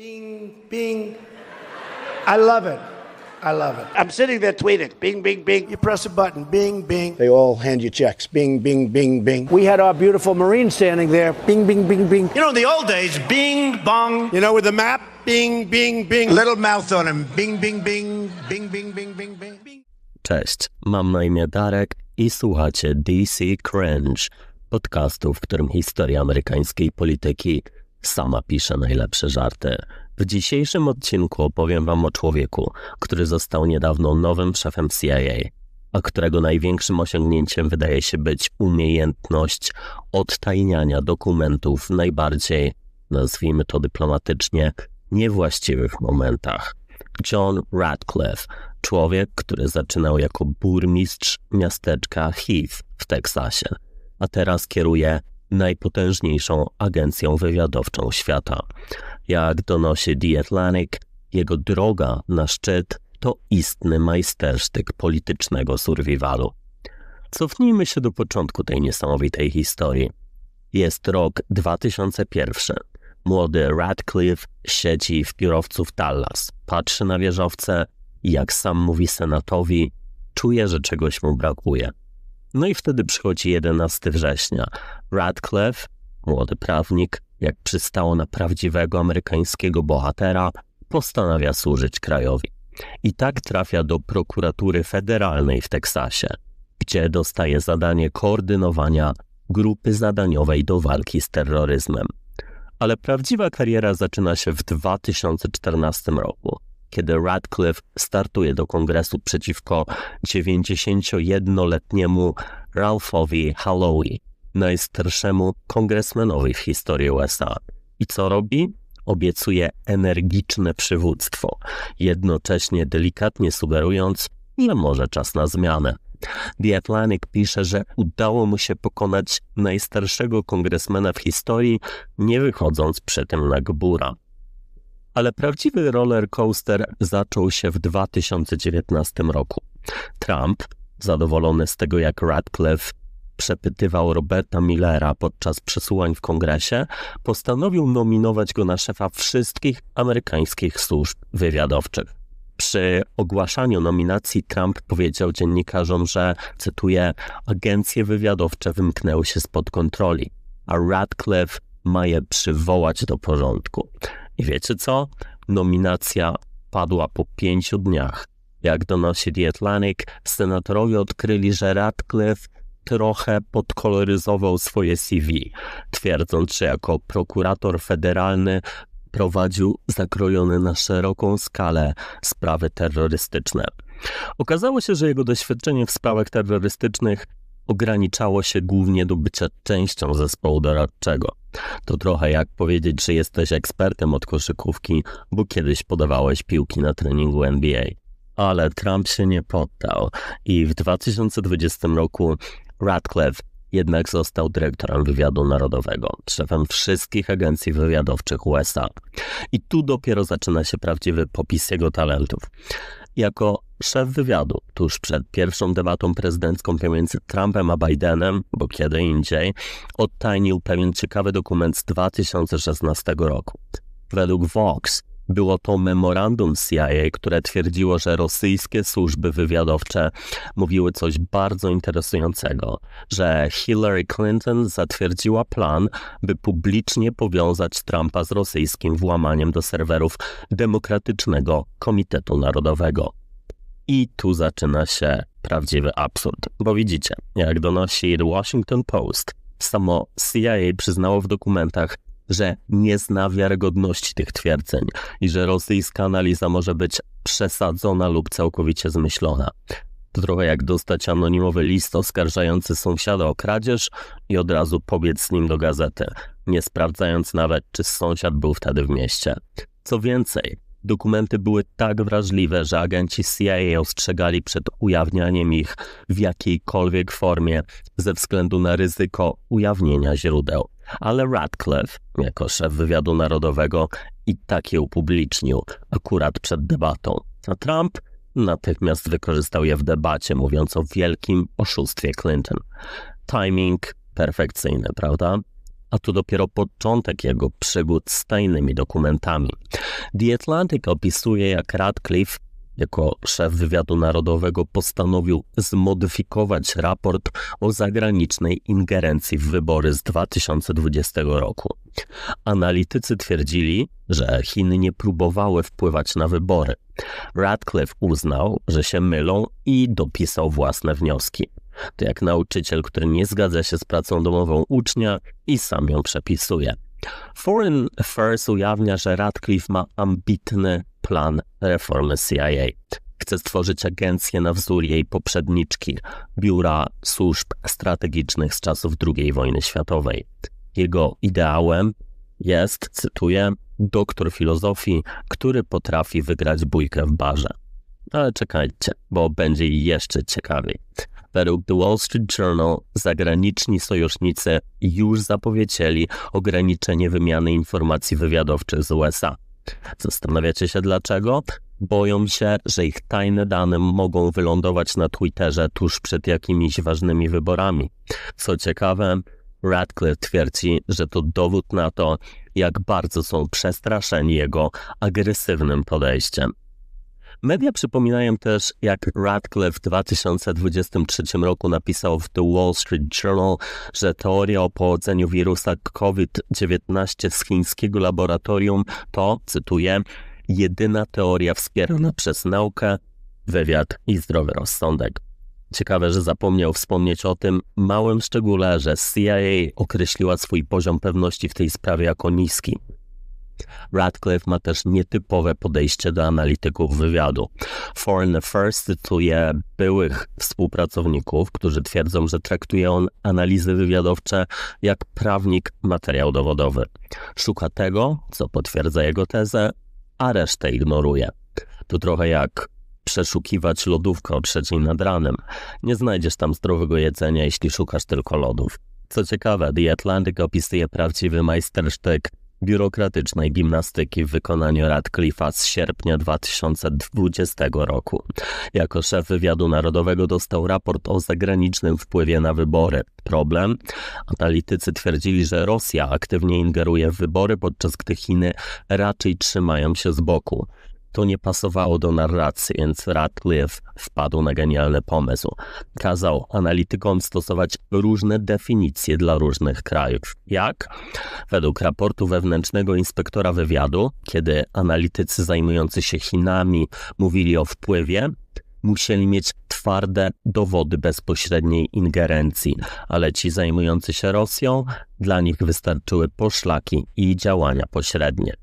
Bing, bing. I love it. I love it. I'm sitting there tweeting, bing, bing, bing. You press a button, bing, bing. They all hand you checks. Bing, bing, bing, bing. We had our beautiful Marine standing there, bing, bing, bing, bing. You know, in the old days, bing, bong. You know, with the map, bing, bing, bing. Little mouth on him. Bing, bing, bing. Bing, bing, bing, bing, bing. Cześć, mam na imię Darek i słuchacie DC Cringe, podcastu, w którym historia amerykańskiej polityki sama pisze najlepsze żarty. W dzisiejszym odcinku opowiem wam o człowieku, który został niedawno nowym szefem CIA, a którego największym osiągnięciem wydaje się być umiejętność odtajniania dokumentów w najbardziej, nazwijmy to dyplomatycznie, niewłaściwych momentach. John Radcliffe, człowiek, który zaczynał jako burmistrz miasteczka Heath w Teksasie, a teraz kieruje najpotężniejszą agencją wywiadowczą świata. Jak donosi The Atlantic, jego droga na szczyt to istny majstersztyk politycznego survivalu. Cofnijmy się do początku tej niesamowitej historii. Jest rok 2001. Młody Radcliffe siedzi w biurowcu w Dallas, patrzy na wieżowce i jak sam mówi senatowi, czuje, że czegoś mu brakuje. No i wtedy przychodzi 11 września. Radcliffe, młody prawnik, jak przystało na prawdziwego amerykańskiego bohatera, postanawia służyć krajowi. I tak trafia do prokuratury federalnej w Teksasie, gdzie dostaje zadanie koordynowania grupy zadaniowej do walki z terroryzmem. Ale prawdziwa kariera zaczyna się w 2014 roku, kiedy Radcliffe startuje do kongresu przeciwko 91-letniemu Ralphowi Holloway, najstarszemu kongresmenowi w historii USA. I co robi? Obiecuje energiczne przywództwo, jednocześnie delikatnie sugerując, że może czas na zmianę. The Atlantic pisze, że udało mu się pokonać najstarszego kongresmena w historii, nie wychodząc przy tym na gbura. Ale prawdziwy roller coaster zaczął się w 2019 roku. Trump, zadowolony z tego jak Radcliffe przepytywał Roberta Millera podczas przesłuchań w kongresie, postanowił nominować go na szefa wszystkich amerykańskich służb wywiadowczych. Przy ogłaszaniu nominacji Trump powiedział dziennikarzom, że, cytuję, agencje wywiadowcze wymknęły się spod kontroli, a Radcliffe ma je przywołać do porządku. I wiecie co? Nominacja padła po pięciu dniach. Jak donosi The Atlantic, senatorowie odkryli, że Radcliffe trochę podkoloryzował swoje CV, twierdząc, że jako prokurator federalny prowadził zakrojone na szeroką skalę sprawy terrorystyczne. Okazało się, że jego doświadczenie w sprawach terrorystycznych ograniczało się głównie do bycia częścią zespołu doradczego. To trochę jak powiedzieć, że jesteś ekspertem od koszykówki, bo kiedyś podawałeś piłki na treningu NBA. Ale Trump się nie poddał i w 2020 roku Radcliffe jednak został dyrektorem wywiadu narodowego, szefem wszystkich agencji wywiadowczych USA. I tu dopiero zaczyna się prawdziwy popis jego talentów. Jako szef wywiadu, tuż przed pierwszą debatą prezydencką pomiędzy Trumpem a Bidenem, bo kiedy indziej, odtajnił pewien ciekawy dokument z 2016 roku. Według Vox było to memorandum CIA, które twierdziło, że rosyjskie służby wywiadowcze mówiły coś bardzo interesującego, że Hillary Clinton zatwierdziła plan, by publicznie powiązać Trumpa z rosyjskim włamaniem do serwerów Demokratycznego Komitetu Narodowego. I tu zaczyna się prawdziwy absurd, bo widzicie, jak donosi The Washington Post, samo CIA przyznało w dokumentach, że nie zna wiarygodności tych twierdzeń i że rosyjska analiza może być przesadzona lub całkowicie zmyślona. To trochę jak dostać anonimowy list oskarżający sąsiada o kradzież i od razu pobiec z nim do gazety, nie sprawdzając nawet, czy sąsiad był wtedy w mieście. Co więcej, Dokumenty były tak wrażliwe, że agenci CIA ostrzegali przed ujawnianiem ich w jakiejkolwiek formie ze względu na ryzyko ujawnienia źródeł. Ale Radcliffe, jako szef wywiadu narodowego, i tak je upublicznił, akurat przed debatą. A Trump natychmiast wykorzystał je w debacie, mówiąc o wielkim oszustwie Clinton. Timing perfekcyjny, prawda? a to dopiero początek jego przygód z tajnymi dokumentami. The Atlantic opisuje, jak Radcliffe jako szef wywiadu narodowego postanowił zmodyfikować raport o zagranicznej ingerencji w wybory z 2020 roku. Analitycy twierdzili, że Chiny nie próbowały wpływać na wybory. Radcliffe uznał, że się mylą i dopisał własne wnioski. To jak nauczyciel, który nie zgadza się z pracą domową ucznia i sam ją przepisuje. Foreign Affairs ujawnia, że Radcliffe ma ambitny plan reformy CIA. Chce stworzyć agencję na wzór jej poprzedniczki, Biura Służb Strategicznych z czasów II wojny światowej. Jego ideałem jest, cytuję, doktor filozofii, który potrafi wygrać bójkę w barze. Ale czekajcie, bo będzie jeszcze ciekawiej. Według The Wall Street Journal zagraniczni sojusznicy już zapowiedzieli ograniczenie wymiany informacji wywiadowczych z USA. Zastanawiacie się dlaczego? Boją się, że ich tajne dane mogą wylądować na Twitterze tuż przed jakimiś ważnymi wyborami. Co ciekawe, Radcliffe twierdzi, że to dowód na to, jak bardzo są przestraszeni jego agresywnym podejściem. Media przypominają też, jak Radcliffe w 2023 roku napisał w The Wall Street Journal, że teoria o pochodzeniu wirusa COVID-19 z chińskiego laboratorium to, cytuję, jedyna teoria wspierana przez naukę, wywiad i zdrowy rozsądek. Ciekawe, że zapomniał wspomnieć o tym małym szczególe, że CIA określiła swój poziom pewności w tej sprawie jako niski. Radcliffe ma też nietypowe podejście do analityków wywiadu. Foreign Affairs cytuje byłych współpracowników, którzy twierdzą, że traktuje on analizy wywiadowcze jak prawnik materiał dowodowy. Szuka tego, co potwierdza jego tezę, a resztę ignoruje. To trochę jak przeszukiwać lodówkę o trzeciej nad ranem. Nie znajdziesz tam zdrowego jedzenia, jeśli szukasz tylko lodów. Co ciekawe, The Atlantic opisuje prawdziwy majstersztyk biurokratycznej gimnastyki w wykonaniu Radcliffe'a z sierpnia 2020 roku. Jako szef wywiadu narodowego dostał raport o zagranicznym wpływie na wybory. Problem? Analitycy twierdzili, że Rosja aktywnie ingeruje w wybory, podczas gdy Chiny raczej trzymają się z boku. To nie pasowało do narracji, więc Radcliffe wpadł na genialny pomysł. Kazał analitykom stosować różne definicje dla różnych krajów. Jak? Według raportu wewnętrznego inspektora wywiadu, kiedy analitycy zajmujący się Chinami mówili o wpływie, musieli mieć twarde dowody bezpośredniej ingerencji, ale ci zajmujący się Rosją, dla nich wystarczyły poszlaki i działania pośrednie.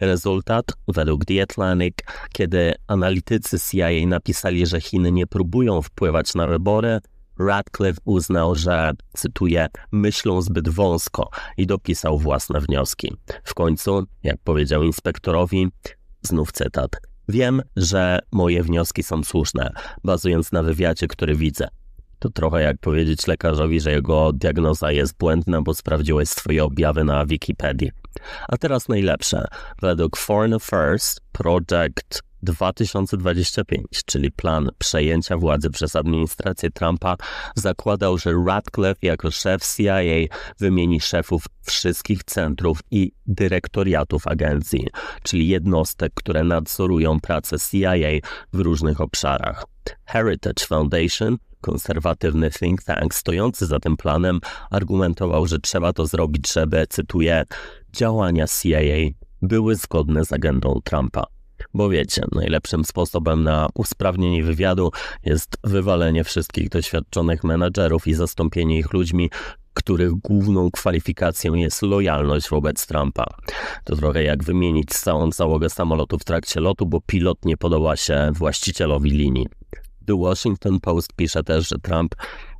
Rezultat, według The Atlantic, kiedy analitycy CIA napisali, że Chiny nie próbują wpływać na wybory, Radcliffe uznał, że, cytuję, myślą zbyt wąsko i dopisał własne wnioski. W końcu, jak powiedział inspektorowi, znów cytat. Wiem, że moje wnioski są słuszne, bazując na wywiadzie, który widzę. To trochę jak powiedzieć lekarzowi, że jego diagnoza jest błędna, bo sprawdziłeś swoje objawy na Wikipedii. A teraz najlepsze. Według Foreign Affairs Project 2025, czyli plan przejęcia władzy przez administrację Trumpa, zakładał, że Radcliffe jako szef CIA wymieni szefów wszystkich centrów i dyrektoriatów agencji, czyli jednostek, które nadzorują pracę CIA w różnych obszarach. Heritage Foundation konserwatywny think tank stojący za tym planem argumentował, że trzeba to zrobić, żeby, cytuję, działania CIA były zgodne z agendą Trumpa. Bo wiecie, najlepszym sposobem na usprawnienie wywiadu jest wywalenie wszystkich doświadczonych menadżerów i zastąpienie ich ludźmi, których główną kwalifikacją jest lojalność wobec Trumpa. To trochę jak wymienić całą załogę samolotu w trakcie lotu, bo pilot nie podoba się właścicielowi linii. The Washington Post pisze też, że Trump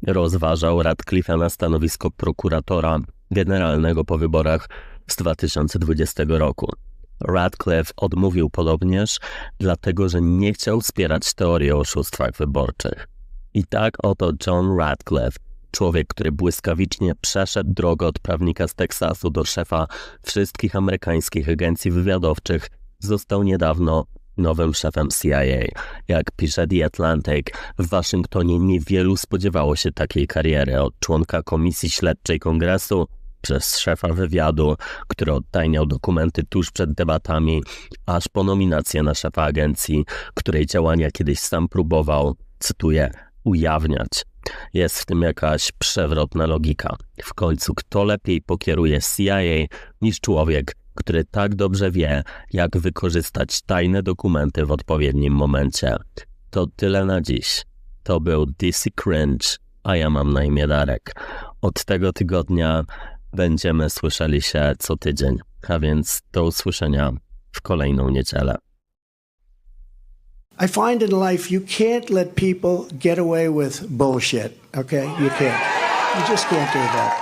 rozważał Radcliffe'a na stanowisko prokuratora generalnego po wyborach z 2020 roku. Radcliffe odmówił podobnież, dlatego że nie chciał wspierać teorii o oszustwach wyborczych. I tak oto John Radcliffe, człowiek, który błyskawicznie przeszedł drogę od prawnika z Teksasu do szefa wszystkich amerykańskich agencji wywiadowczych, został niedawno nowym szefem CIA. Jak pisze The Atlantic, w Waszyngtonie niewielu spodziewało się takiej kariery od członka Komisji Śledczej Kongresu przez szefa wywiadu, który odtajniał dokumenty tuż przed debatami, aż po nominację na szefa agencji, której działania kiedyś sam próbował, cytuję, ujawniać. Jest w tym jakaś przewrotna logika. W końcu, kto lepiej pokieruje CIA niż człowiek, który tak dobrze wie, jak wykorzystać tajne dokumenty w odpowiednim momencie. To tyle na dziś. To był DC Cringe, a ja mam na imię Darek. Od tego tygodnia będziemy słyszeli się co tydzień, a więc do usłyszenia w kolejną niedzielę. I find in life you can't let people get away with bullshit, okay? You can't. You just can't do that.